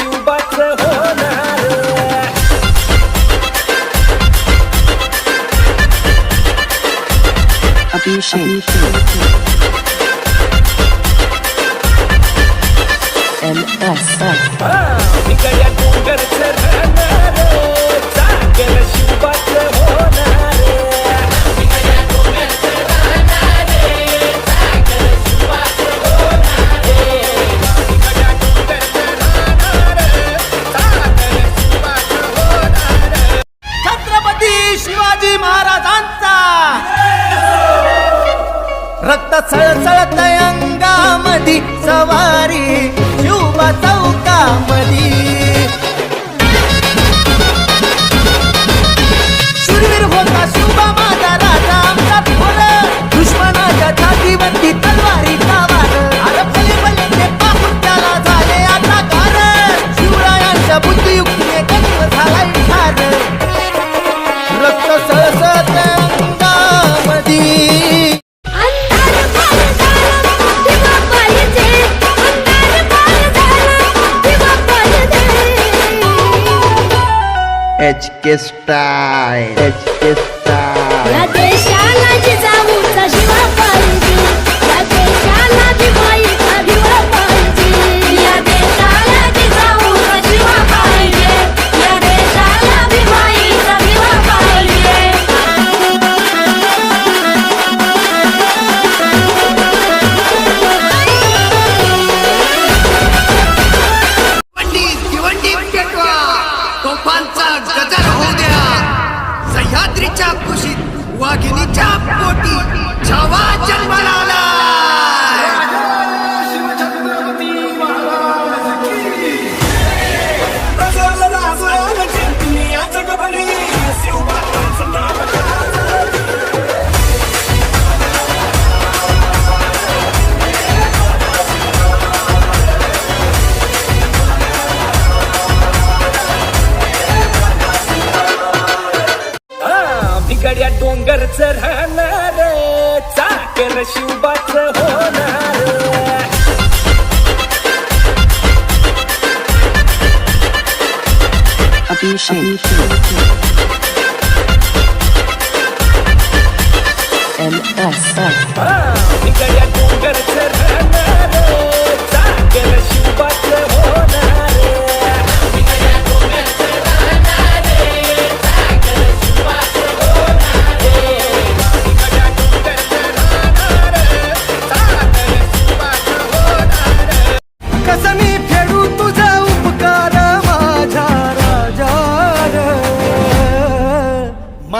you महाराजांचा रक्त सळसळत अंगामधी सवारी शिवबा चौका मधी शूरवीर होता शिवबा माझा राजा आमचा केस्टाय टच केस्टाय आवाज गजर होऊ द्या. सह्याद्रीच्या कुशीत वाघिणीच्या पोटी. छावा जन्माला आला. शिवबाच होणार. अभिषेक.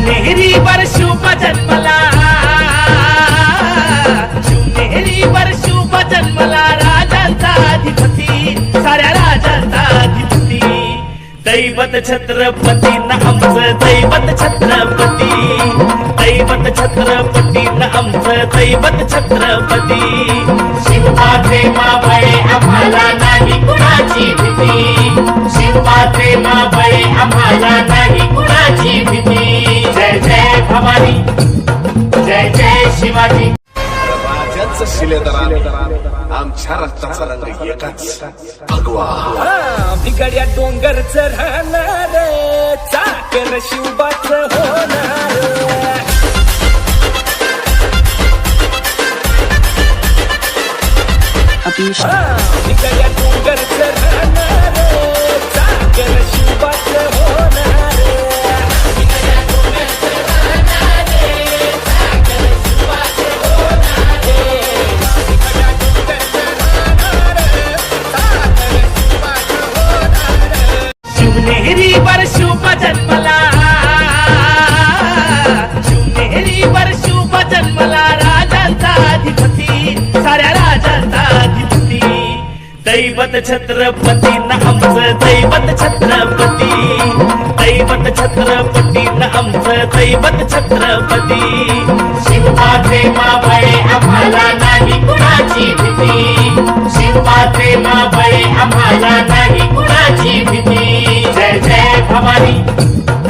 शिवनेरीवर शुभ जन्मला. शिवनेरीवर शुभ जन्मला राजांचा अधिपती साऱ्या राजांचा अधिपती. दैवत छत्रपती न आमचं दैवत छत्रपती. दैवत छत्रपती न आमचं दैवत छत्रपती. शिवबाचे माबळे आम्हाला नाही कुणाची भीती. शिवबाचे माबळे आम्हाला नाही कुणाची भीती. भवानी जय जय शिवाजी। राजांचं शिलेदार आमच्या रक्ताचा रंग एकच भगवा. डोंगरचं राहणार चाकर शिवबाचं होणार. शिवनेरीवर शुभ जन्मला. शिवनेरीवर शुभ जन्मला राजांचा अधिपती साऱ्या राजांचा अधिपती. दैवत छत्रपती न आमचं दैवत छत्रपती. दैवत छत्रपती न आमचं दैवत छत्रपती. शिवबाचे माबळे आम्हाला नाही कुणाची भीती. शिवबाचे माबळे आम्हाला नाही कुणाची भीती. जय जय भवानी।